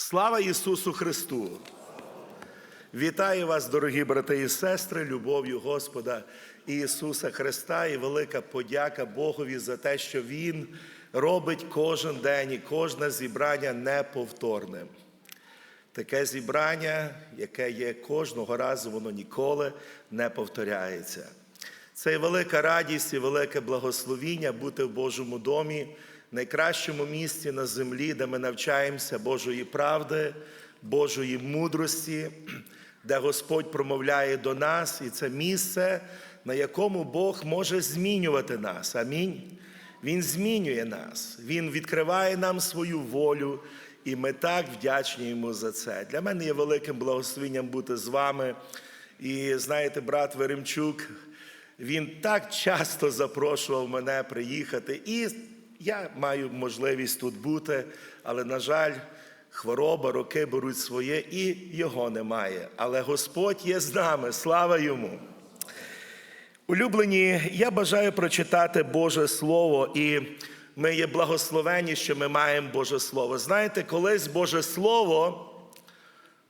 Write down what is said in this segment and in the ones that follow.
Слава Ісусу Христу! Вітаю вас, дорогі брати і сестри, любов'ю Господа Ісуса Христа і велика подяка Богові за те, що Він робить кожен день і кожне зібрання неповторним. Таке зібрання, яке є кожного разу, воно ніколи не повторяється. Це велика радість і велике благословіння бути в Божому домі, найкращому місці на землі, де ми навчаємося Божої правди, Божої мудрості, де Господь промовляє до нас, і це місце, на якому Бог може змінювати нас. Амінь. Він змінює нас, Він відкриває нам свою волю, і ми так вдячні йому за це. Для мене є великим благословенням бути з вами. І знаєте, брат Веремчук, він так часто запрошував мене приїхати, і я маю можливість тут бути, але, на жаль, хвороба, роки беруть своє, і його немає. Але Господь є з нами, слава йому. Улюблені, я бажаю прочитати Боже Слово, і ми є благословені, що ми маємо Боже Слово. Знаєте, колись Боже Слово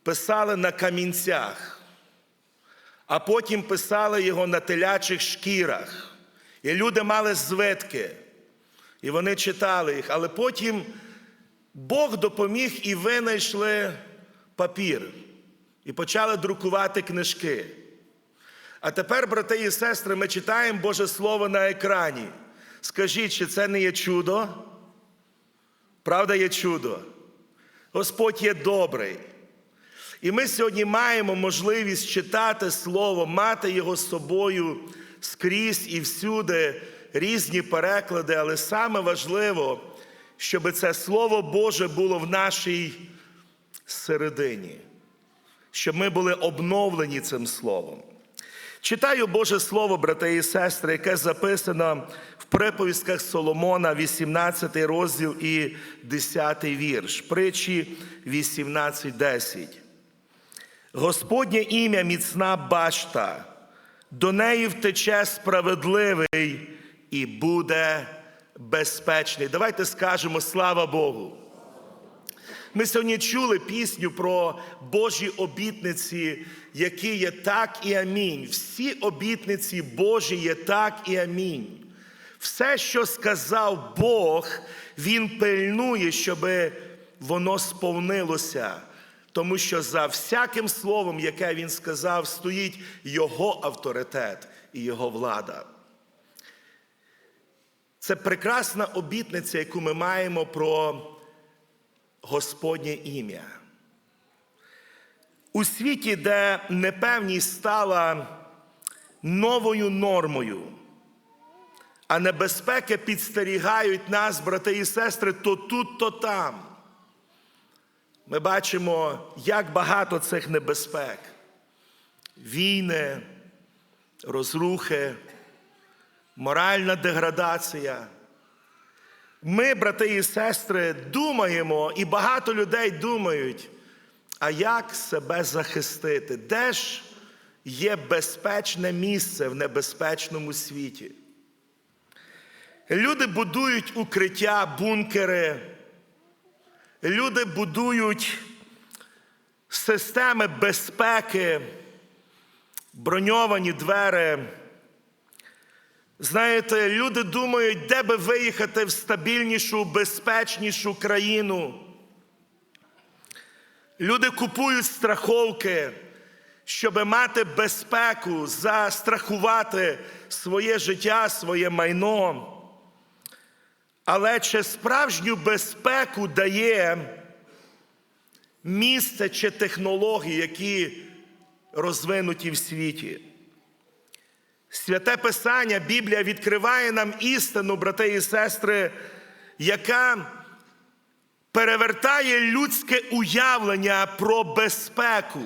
писали на камінцях, а потім писали його на телячих шкірах. І люди мали звитки, і вони читали їх, але потім Бог допоміг і винайшли папір, і почали друкувати книжки. А тепер, брати і сестри, ми читаємо Боже Слово на екрані. Скажіть, чи це не є чудо? Правда, є чудо. Господь є добрий. І ми сьогодні маємо можливість читати Слово, мати його з собою скрізь і всюди, різні переклади, але саме важливо, щоб це Слово Боже було в нашій середині, щоб ми були обновлені цим Словом. Читаю Боже Слово, брати і сестри, яке записано в приповістках Соломона, 18 розділ і 10 вірш, притчі 18.10. Господнє ім'я міцна башта, до неї втече справедливий і буде безпечний. Давайте скажемо слава Богу. Ми сьогодні чули пісню про Божі обітниці, які є так і амінь. Всі обітниці Божі є так і амінь. Все, що сказав Бог, Він пильнує, щоб воно сповнилося. Тому що за всяким словом, яке він сказав, стоїть його авторитет і його влада. Це прекрасна обітниця, яку ми маємо про Господнє ім'я. У світі, де непевність стала новою нормою, а небезпеки підстерігають нас, брати і сестри, то тут, то там. Ми бачимо, як багато цих небезпек: війни, розрухи, моральна деградація. Ми, брати і сестри, думаємо, і багато людей думають, а як себе захистити? Де ж є безпечне місце в небезпечному світі? Люди будують укриття, бункери, люди будують системи безпеки, броньовані двері. Знаєте, люди думають, де би виїхати в стабільнішу, безпечнішу країну. Люди купують страховки, щоб мати безпеку, застрахувати своє життя, своє майно. Але чи справжню безпеку дає місце чи технології, які розвинуті в світі? Святе Писання, Біблія відкриває нам істину, брати і сестри, яка перевертає людське уявлення про безпеку.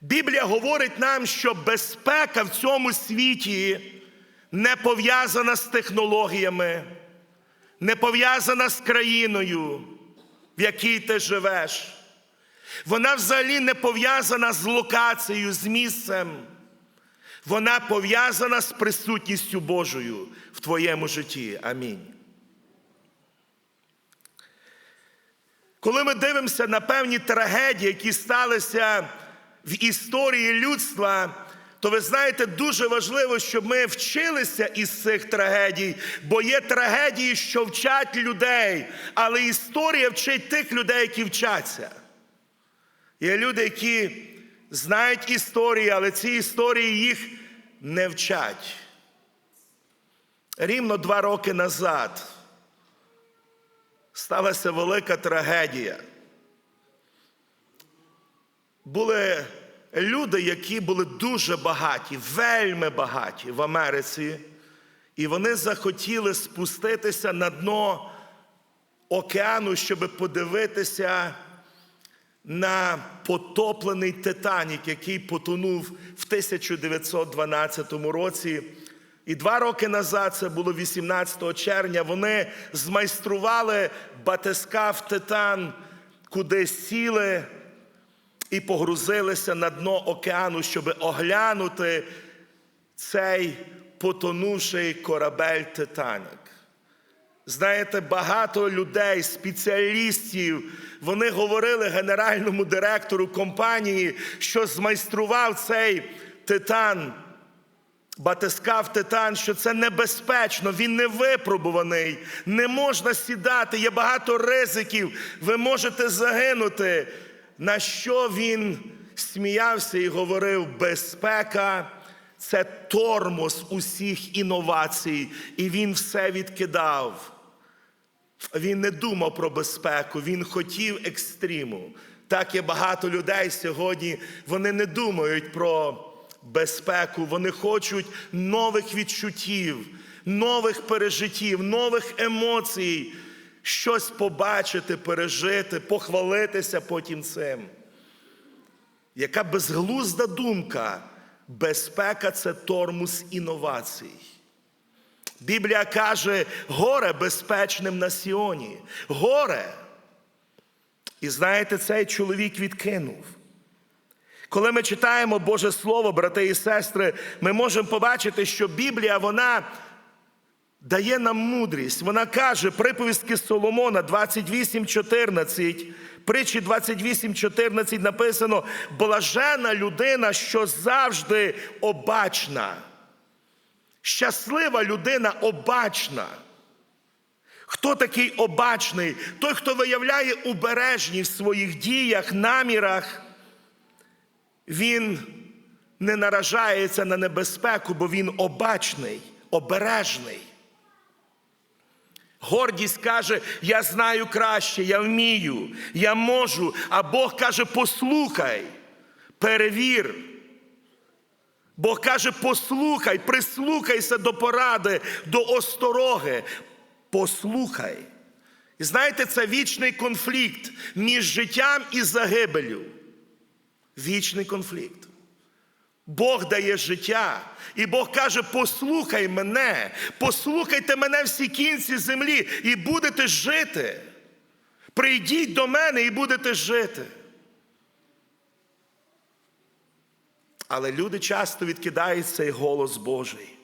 Біблія говорить нам, що безпека в цьому світі не пов'язана з технологіями, не пов'язана з країною, в якій ти живеш. Вона взагалі не пов'язана з локацією, з місцем. Вона пов'язана з присутністю Божою в твоєму житті. Амінь. Коли ми дивимося на певні трагедії, які сталися в історії людства, то ви знаєте, дуже важливо, щоб ми вчилися із цих трагедій, бо є трагедії, що вчать людей, але історія вчить тих людей, які вчаться. Є люди, які знають історії, але ці історії їх не вчать. Рівно два роки назад сталася велика трагедія. Були люди, які були дуже багаті, вельми багаті в Америці, і вони захотіли спуститися на дно океану, щоб подивитися на потоплений Титанік, який потонув в 1912 році. І два роки назад, це було 18 червня, вони змайстрували батискаф Титан, куди сіли і погрузилися на дно океану, щоб оглянути цей потонувший корабель Титанік. Знаєте, багато людей, спеціалістів, вони говорили генеральному директору компанії, що змайстрував цей титан, батискав титан, що це небезпечно, він не випробуваний, не можна сідати, є багато ризиків, ви можете загинути. На що він сміявся і говорив: безпека це тормоз усіх інновацій, і він все відкидав. Він не думав про безпеку, він хотів екстриму. Так є багато людей сьогодні, вони не думають про безпеку, вони хочуть нових відчуттів, нових пережиттів, нових емоцій, щось побачити, пережити, похвалитися потім цим. Яка безглузда думка, безпека це тормоз інновацій. Біблія каже, горе безпечним на Сіоні. Горе. І знаєте, цей чоловік відкинув. Коли ми читаємо Боже Слово, брати і сестри, ми можемо побачити, що Біблія, вона дає нам мудрість. Вона каже, приповістки Соломона 28.14, притчі 28.14 написано: блажена людина, що завжди обачна. Щаслива людина обачна. Хто такий обачний? Той, хто виявляє убережність в своїх діях, намірах, він не наражається на небезпеку, бо він обачний, обережний. Гордість каже, я знаю краще, я вмію, я можу. А Бог каже, послухай, перевір. Бог каже, послухай, прислухайся до поради, до остороги. Послухай. І знаєте, це вічний конфлікт між життям і загибелю. Вічний конфлікт. Бог дає життя, і Бог каже: послухай мене, послухайте мене всі кінці землі, і будете жити. Прийдіть до мене і будете жити. Але люди часто відкидають цей голос Божий.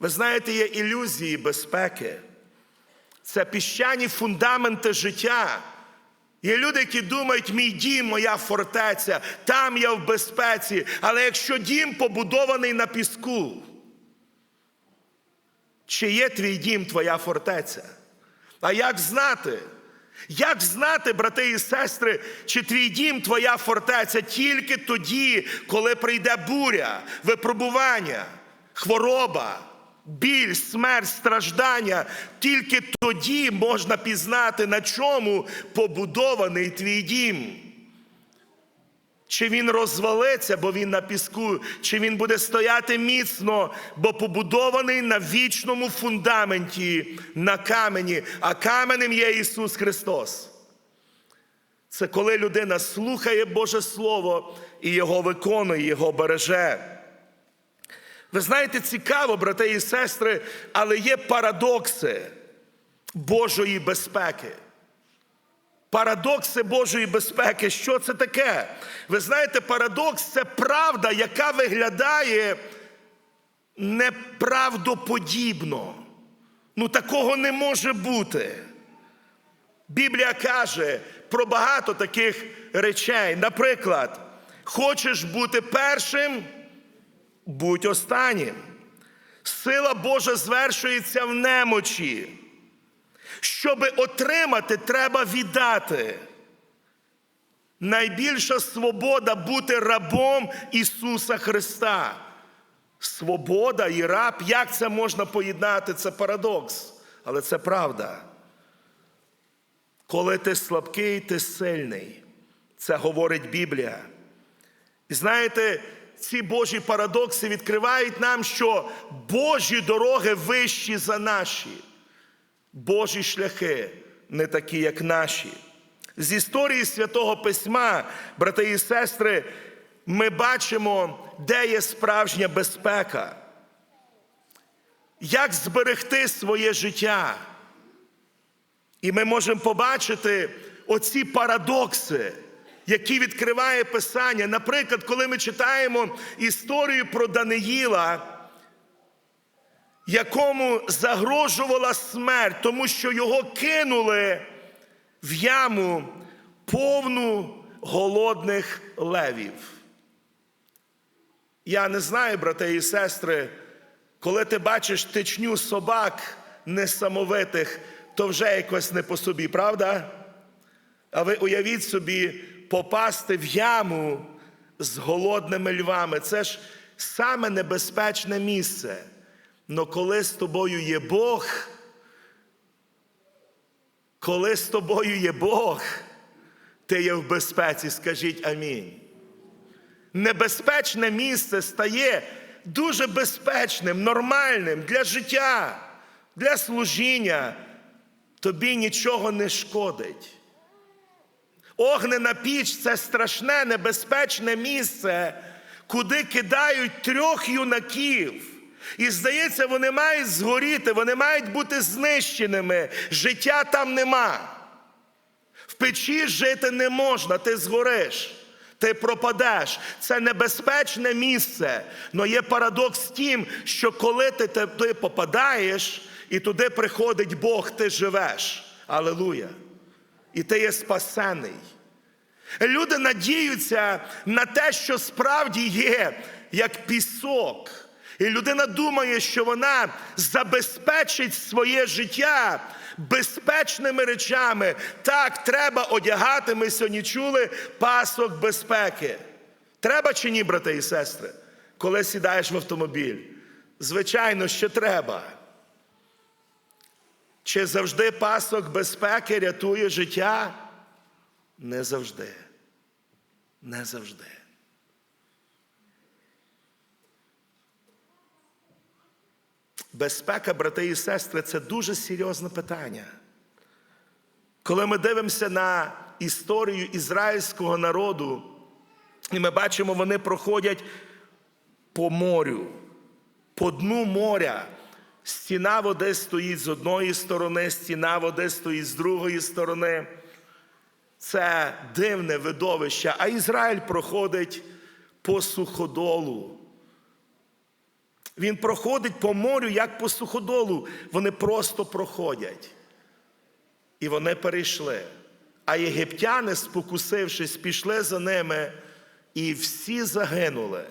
Ви знаєте, є ілюзії безпеки. Це піщані фундаменти життя. Є люди, які думають, мій дім, моя фортеця, там я в безпеці. Але якщо дім побудований на піску, чи є твій дім, твоя фортеця? А як знати? Як знати, брати і сестри, чи твій дім, твоя фортеця тільки тоді, коли прийде буря, випробування, хвороба, біль, смерть, страждання, тільки тоді можна пізнати, на чому побудований твій дім. Чи він розвалиться, бо він на піску, чи він буде стояти міцно, бо побудований на вічному фундаменті, на камені, а каменем є Ісус Христос. Це коли людина слухає Боже Слово і Його виконує, Його береже. Ви знаєте, цікаво, брати і сестри, але є парадокси Божої безпеки. Парадокси Божої безпеки, що це таке? Ви знаєте, парадокс це правда, яка виглядає неправдоподібно. Ну, такого не може бути. Біблія каже про багато таких речей. Наприклад, хочеш бути першим, будь останнім. Сила Божа звершується в немочі. Щоби отримати, треба віддати. Найбільша свобода бути рабом Ісуса Христа. Свобода і раб, як це можна поєднати? Це парадокс, але це правда. Коли ти слабкий, ти сильний. Це говорить Біблія. І знаєте, ці Божі парадокси відкривають нам, що Божі дороги вищі за наші. Божі шляхи не такі, як наші. З історії святого письма, брати і сестри, ми бачимо, де є справжня безпека, як зберегти своє життя. І ми можемо побачити оці парадокси, які відкриває Писання. Наприклад, коли ми читаємо історію про Даниїла, якому загрожувала смерть, тому що його кинули в яму повну голодних левів. Я не знаю, брати і сестри, коли ти бачиш течню собак несамовитих, то вже якось не по собі, правда? А ви уявіть собі, попасти в яму з голодними львами. Це ж саме небезпечне місце. Но коли з тобою є Бог, коли з тобою є Бог, ти є в безпеці, скажіть амінь. Небезпечне місце стає дуже безпечним, нормальним для життя, для служіння. Тобі нічого не шкодить. Огнена піч це страшне, небезпечне місце, куди кидають трьох юнаків. І здається, вони мають згоріти, вони мають бути знищеними. Життя там нема. В печі жити не можна, ти згориш, ти пропадеш. Це небезпечне місце. Но є парадокс в тім, що коли ти туди попадаєш, і туди приходить Бог, ти живеш. Алелуя. І ти є спасений. Люди надіються на те, що справді є, як пісок. І людина думає, що вона забезпечить своє життя безпечними речами. Так, треба одягати. Ми сьогодні чули пасок безпеки. Треба чи ні, брати і сестри, коли сідаєш в автомобіль? Звичайно, що треба. Чи завжди пасок безпеки рятує життя? Не завжди. Не завжди. Безпека, брати і сестри, це дуже серйозне питання. Коли ми дивимося на історію ізраїльського народу, і ми бачимо, вони проходять по морю, по дну моря. Стіна води стоїть з одної сторони, стіна води стоїть з другої сторони. Це дивне видовище. А Ізраїль проходить по суходолу. Він проходить по морю, як по суходолу. Вони просто проходять. І вони перейшли. А єгиптяни, спокусившись, пішли за ними, і всі загинули.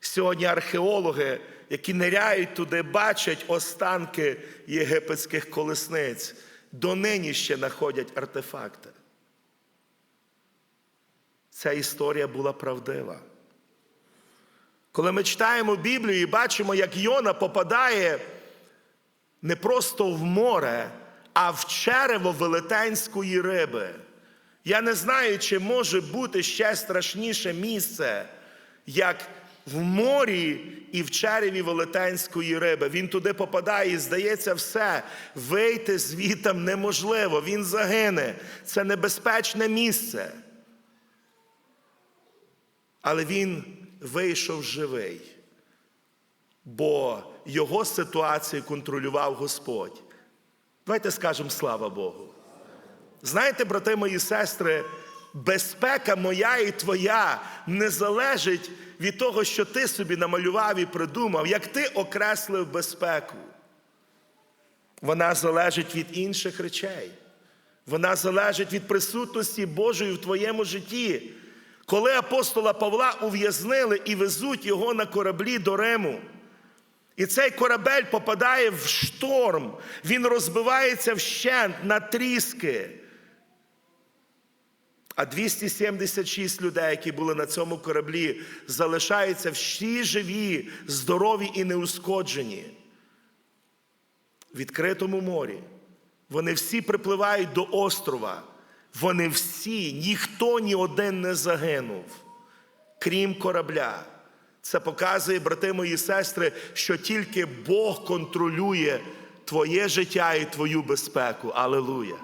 Сьогодні археологи, які ниряють туди, бачать останки єгипетських колесниць, донині ще знаходять артефакти. Ця історія була правдива. Коли ми читаємо Біблію і бачимо, як Йона попадає не просто в море, а в черево велетенської риби. Я не знаю, чи може бути ще страшніше місце, як в морі і в череві велетенської риби. Він туди попадає і здається, все, вийти звітом неможливо, він загине. Це небезпечне місце. Але він вийшов живий, бо його ситуацію контролював Господь. Давайте скажемо слава Богу. Знаєте, брати мої сестри, безпека моя і твоя не залежить від того, що ти собі намалював і придумав, як ти окреслив безпеку. Вона залежить від інших речей. Вона залежить від присутності Божої в твоєму житті. Коли апостола Павла ув'язнили і везуть його на кораблі до Риму, і цей корабель попадає в шторм, він розбивається вщент на тріски. А 276 людей, які були на цьому кораблі, залишаються всі живі, здорові і неушкоджені. В відкритому морі. Вони всі припливають до острова. Вони всі, ніхто ні один не загинув, крім корабля. Це показує, брати мої сестри, що тільки Бог контролює твоє життя і твою безпеку. Алелуя!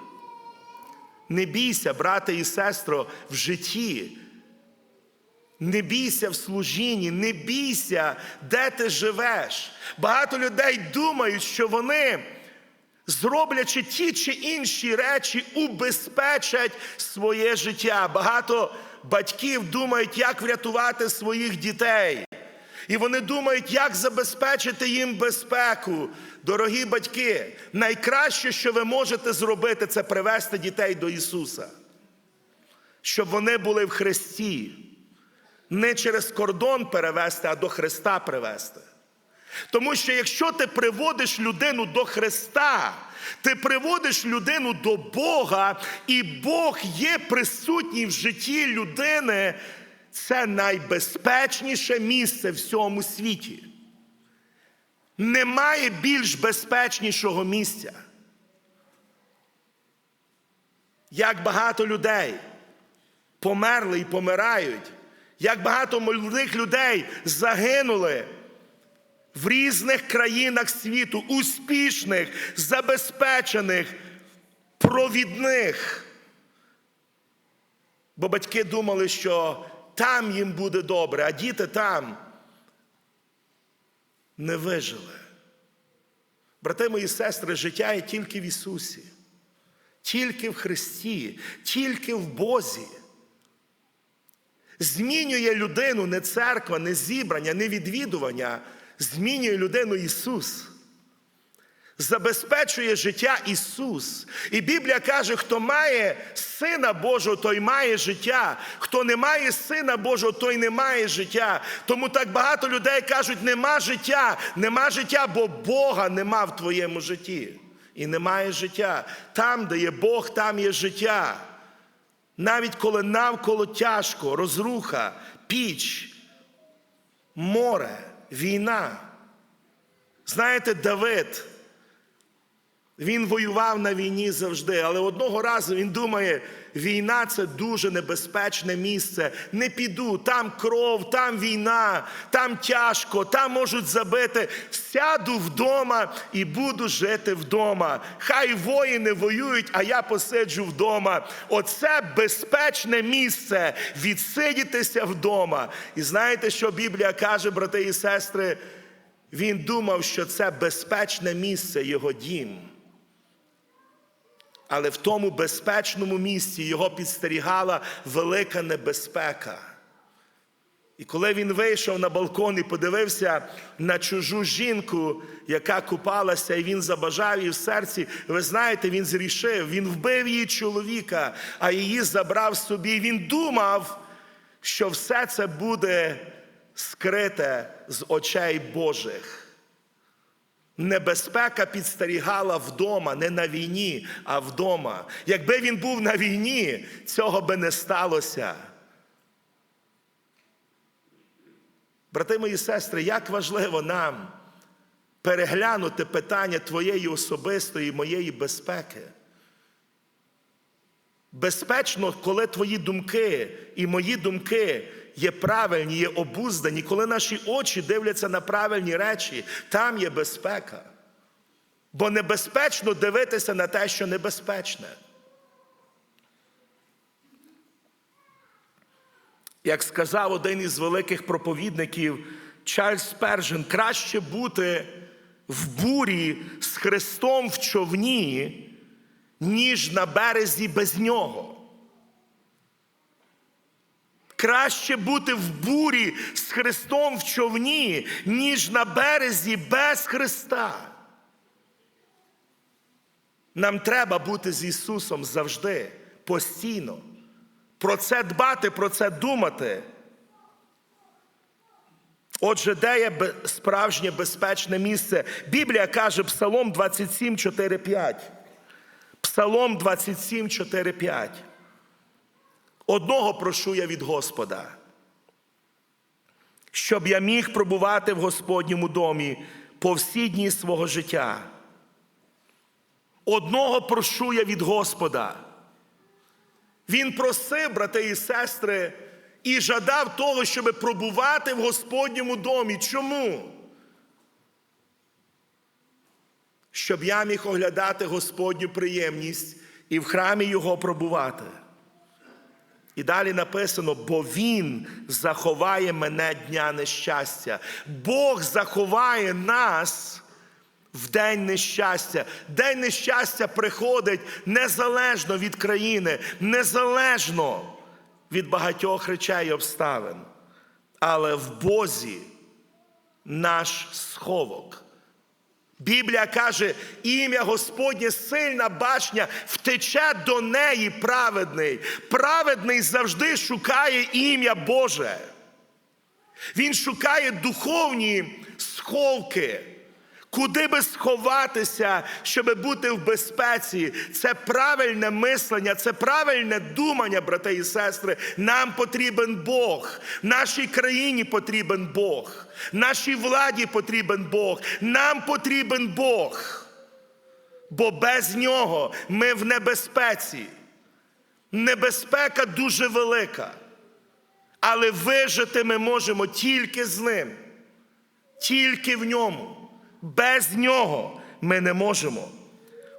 Не бійся, брате і сестро, в житті. Не бійся в служінні, не бійся, де ти живеш. Багато людей думають, що вони, зроблячи ті чи інші речі, убезпечать своє життя. Багато батьків думають, як врятувати своїх дітей. І вони думають, як забезпечити їм безпеку. Дорогі батьки, найкраще, що ви можете зробити, це привести дітей до Ісуса, щоб вони були в Христі. Не через кордон перевести, а до Христа привести. Тому що якщо ти приводиш людину до Христа, ти приводиш людину до Бога, і Бог є присутній в житті людини, це найбезпечніше місце в цьому світі. Немає більш безпечнішого місця. Як багато людей померли і помирають, як багато молодих людей загинули в різних країнах світу, успішних, забезпечених, провідних. Бо батьки думали, що там їм буде добре, а діти там не вижили. Брати мої сестри, життя є тільки в Ісусі, тільки в Христі, тільки в Бозі. Змінює людину не церква, не зібрання, не відвідування, змінює людину Ісус. Забезпечує життя Ісус. І Біблія каже, хто має Сина Божого, той має життя. Хто не має Сина Божого, той не має життя. Тому так багато людей кажуть, нема життя, нема життя, бо Бога нема в твоєму житті. І немає життя. Там, де є Бог, там є життя. Навіть коли навколо тяжко, розруха, піч, море, війна. Знаєте, Давид. Він воював на війні завжди, але одного разу він думає, війна це дуже небезпечне місце. Не піду, там кров, там війна, там тяжко, там можуть забити. Сяду вдома і буду жити вдома. Хай воїни воюють, а я посиджу вдома. Оце безпечне місце відсидітися вдома. І знаєте, що Біблія каже, брати і сестри? Він думав, що це безпечне місце, його дім. Але в тому безпечному місці його підстерігала велика небезпека. І коли він вийшов на балкон і подивився на чужу жінку, яка купалася, і він забажав її в серці, ви знаєте, він зрішив, він вбив її чоловіка, а її забрав собі. Він думав, що все це буде скрите з очей Божих. Небезпека підстерігала вдома, не на війні, а вдома. Якби він був на війні, цього би не сталося. Брати мої сестри, як важливо нам переглянути питання твоєї особистої, моєї безпеки. Безпечно, коли твої думки і мої думки є правильні, є обуздані, коли наші очі дивляться на правильні речі, там є безпека. Бо небезпечно дивитися на те, що небезпечне. Як сказав один із великих проповідників Чарльз Спержен, краще бути в бурі з Христом в човні, ніж на березі без нього. Краще бути в бурі з Христом в човні, ніж на березі без Христа. Нам треба бути з Ісусом завжди, постійно. Про це дбати, про це думати. Отже, де є справжнє безпечне місце? Біблія каже Псалом 27, 4, 5. Псалом 27, 4, 5. Одного прошу я від Господа, щоб я міг пробувати в Господньому домі по всі дні свого життя. Одного прошу я від Господа. Він просив, брати і сестри, і жадав того, щоб пробувати в Господньому домі. Чому? Щоб я міг оглядати Господню приємність і в храмі Його пробувати. І далі написано: бо Він заховає мене дня нещастя. Бог заховає нас в день нещастя. День нещастя приходить незалежно від країни, незалежно від багатьох речей і обставин. Але в Бозі наш сховок. Біблія каже, ім'я Господнє сильна башня, втече до неї праведний. Праведний завжди шукає ім'я Боже. Він шукає духовні сховки, куди би сховатися, щоб бути в безпеці. Це правильне мислення, це правильне думання, брати і сестри. Нам потрібен Бог, нашій країні потрібен Бог, нашій владі потрібен Бог, нам потрібен Бог. Бо без нього ми в небезпеці. Небезпека дуже велика. Але вижити ми можемо тільки з ним, тільки в ньому. Без нього ми не можемо.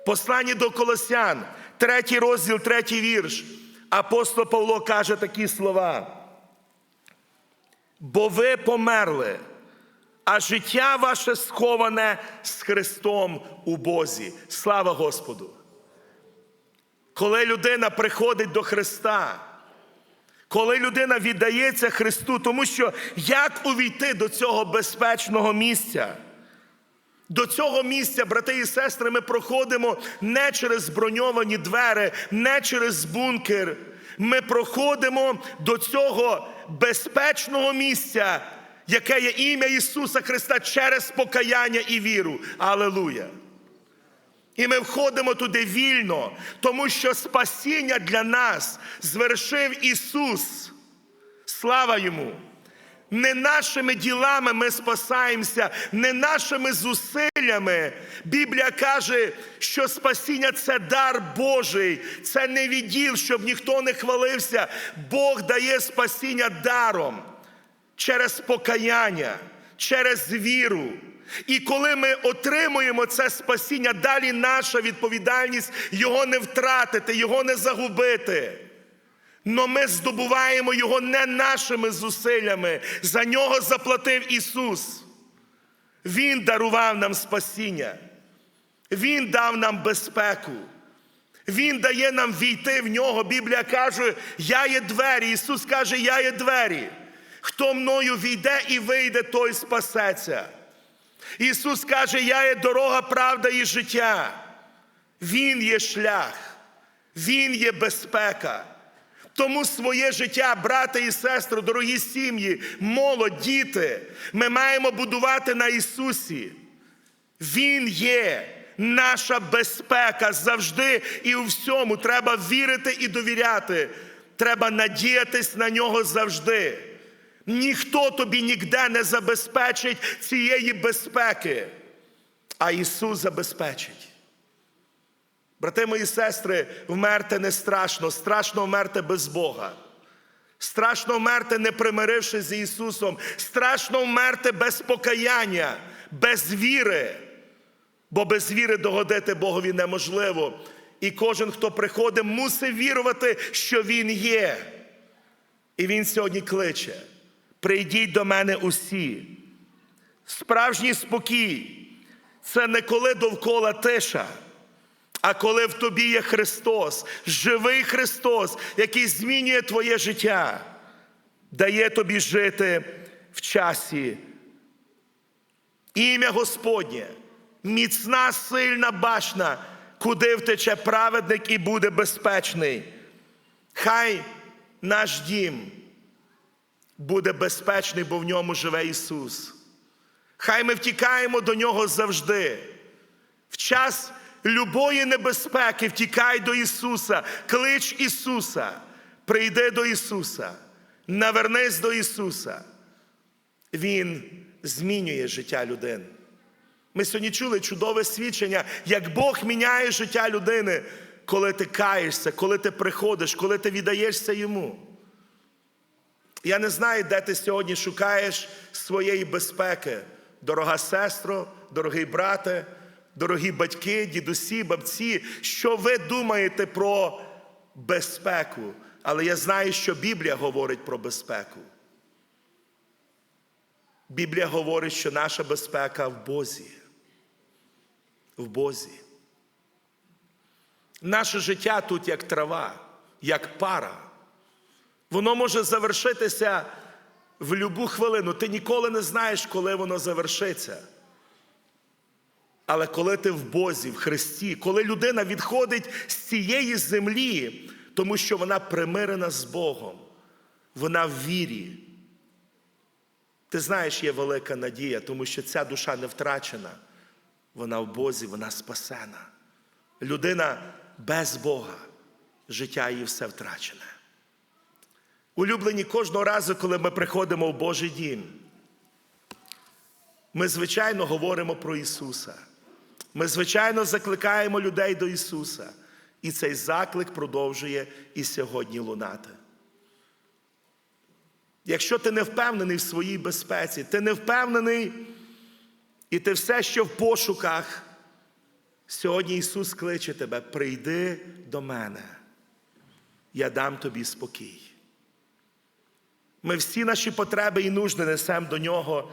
Послання до Колосян, третій розділ, третій вірш. Апостол Павло каже такі слова. Бо ви померли, а життя ваше сховане з Христом у Бозі. Слава Господу! Коли людина приходить до Христа, коли людина віддається Христу, тому що як увійти до цього безпечного місця? До цього місця, брати і сестри, ми проходимо не через броньовані двері, не через бункер. Ми проходимо до цього безпечного місця, яке є ім'я Ісуса Христа через покаяння і віру. Алелуя! І ми входимо туди вільно, тому що спасіння для нас звершив Ісус. Слава Йому! Не нашими ділами ми спасаємося, не нашими зусиллями. Біблія каже, що спасіння це дар Божий, це не відділ, щоб ніхто не хвалився. Бог дає спасіння даром через покаяння, через віру. І коли ми отримуємо це спасіння, далі наша відповідальність його не втратити, його не загубити. Но ми здобуваємо його не нашими зусиллями. За нього заплатив Ісус. Він дарував нам спасіння. Він дав нам безпеку. Він дає нам війти в нього. Біблія каже, я є двері. Ісус каже, я є двері. Хто мною війде і вийде, той спасеться. Ісус каже, я є дорога, правда і життя. Він є шлях, Він є безпека. Тому своє життя, брати і сестри, дорогі сім'ї, молодь, діти, ми маємо будувати на Ісусі. Він є наша безпека завжди і у всьому. Треба вірити і довіряти. Треба надіятись на нього завжди. Ніхто тобі ніде не забезпечить цієї безпеки, а Ісус забезпечить. Брати мої сестри, вмерти не страшно, страшно вмерти без Бога. Страшно вмерти, не примирившись з Ісусом. Страшно вмерти без покаяння, без віри. Бо без віри догодити Богові неможливо. І кожен, хто приходить, мусить вірувати, що Він є. І Він сьогодні кличе: прийдіть до мене усі. Справжній спокій це не коли довкола тиша. А коли в тобі є Христос, живий Христос, який змінює твоє життя, дає тобі жити в часі. Ім'я Господнє, міцна, сильна башна, куди втече праведник і буде безпечний. Хай наш дім буде безпечний, бо в ньому живе Ісус. Хай ми втікаємо до Нього завжди. В час любої небезпеки втікай до Ісуса, клич Ісуса, прийди до Ісуса, навернись до Ісуса. Він змінює життя людини. Ми сьогодні чули чудове свідчення, як Бог міняє життя людини, коли ти каєшся, коли ти приходиш, коли ти віддаєшся йому. Я не знаю, де ти сьогодні шукаєш своєї безпеки, дорога сестро, дорогий брате, дорогі батьки, дідусі, бабці. Що ви думаєте про безпеку? Але я знаю, що Біблія говорить про безпеку. Біблія говорить, що наша безпека в Бозі. В Бозі. Наше життя тут як трава, як пара. Воно може завершитися в будь-яку хвилину. Ти ніколи не знаєш, коли воно завершиться. Але коли ти в Бозі, в Христі, коли людина відходить з цієї землі, тому що вона примирена з Богом, вона в вірі. Ти знаєш, є велика надія, тому що ця душа не втрачена. Вона в Бозі, вона спасена. Людина без Бога, життя її все втрачене. Улюблені кожного разу, коли ми приходимо в Божий дім, ми, звичайно, говоримо про Ісуса. Ми, звичайно, закликаємо людей до Ісуса. І цей заклик продовжує і сьогодні лунати. Якщо ти не впевнений в своїй безпеці, ти не впевнений, і ти все ще в пошуках, сьогодні Ісус кличе тебе: прийди до мене, я дам тобі спокій. Ми всі наші потреби і нужди несемо до Нього